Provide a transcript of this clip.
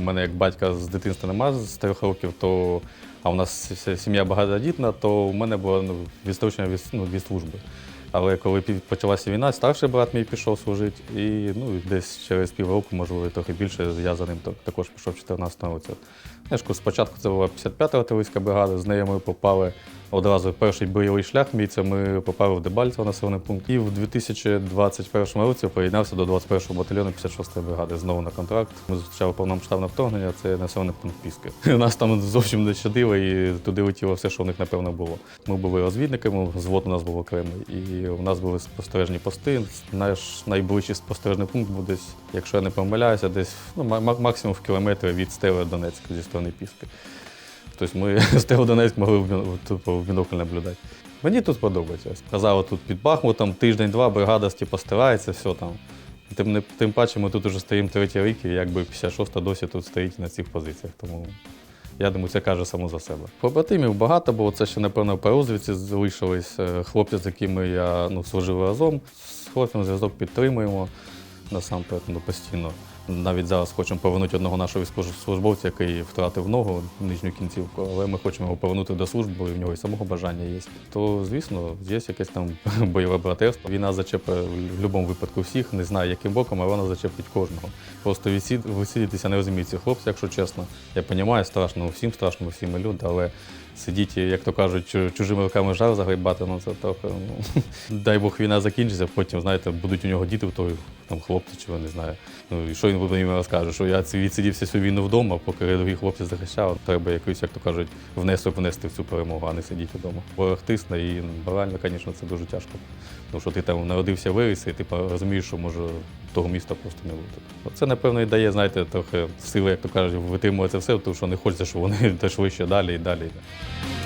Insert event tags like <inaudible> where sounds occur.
У мене як батька з дитинства нема з трьох років, то а у нас сім'я багатодітна, то у мене було ну, відстрочення від, ну, від служби. Але коли почалася війна, старший брат мій пішов служити, і ну, десь через півроку, можливо, трохи більше, я за ним також пішов в 14 році. Ж спочатку це була 55-та артилерійська бригада, з нею ми попали одразу перший бойовий шлях мій, це ми попали в Дебальцево населений пункт. І в 2021 році приєднався до 21-го батальйону 56-ї бригади знову на контракт. Ми зустрічали повномасштабне вторгнення, це населений пункт Піски. <laughs> Нас там зовсім не щадило, і туди летіло все, що в них напевно було. Ми були розвідниками, звод у нас був окремий, і у нас були спостережні пости. Наш найближчий спостережний пункт був десь, якщо я не помиляюся, десь ну, ма- ма- максимум в кілометрі від стели Донецька зі сторони Піски. Тобто ми <laughs> з того Донецьк могли в в бінокль наблюдати. Мені тут подобається. Сказали, тут під Бахмутом тиждень-два бригада типу, постирається, все там. Тим, тим паче ми тут уже стоїмо третій рік, і якби 56-та досі тут стоїть на цих позиціях. Тому я думаю, це каже само за себе. Побратимів багато, бо це ще, напевно, по розвідці залишились е, хлопці, з якими я ну, служив разом. З хлопцем зв'язок підтримуємо насамперед ну, постійно. Навіть зараз хочемо повернути одного нашого військовослужбовця, який втратив ногу, нижню кінцівку, але ми хочемо його повернути до служби, бо в нього і самого бажання є. То, звісно, є якесь там <laughs> бойове братерство. Війна зачепить в будь-якому випадку всіх, не знаю, яким боком, але вона зачепить кожного. Просто висидітися не розуміють ці хлопці, якщо чесно. Я розумію, страшно, всім страшно, всі люди, але сидіти, як то кажуть, чужими руками жар загрібати, ну це трохи. Ну, <laughs> дай Бог війна закінчиться, потім, знаєте, будуть у нього діти в той там хлопці, чи я не знаю. Ну і що він буде їм розкаже, що я відсидівся всю війну вдома, поки рядові хлопці захищали. Треба якийсь, як то кажуть, внесок внести в цю перемогу, а не сидіти вдома. Ворог тисне і морально, звісно, це дуже тяжко. Тому що ти там народився, виріс, і ти розумієш, що може того міста просто не бути. Це, напевно, і дає, знаєте, трохи сили, як то кажуть, витримувати це все, тому що не хочеться, щоб вони <laughs> дійшли ще далі і далі. і далі.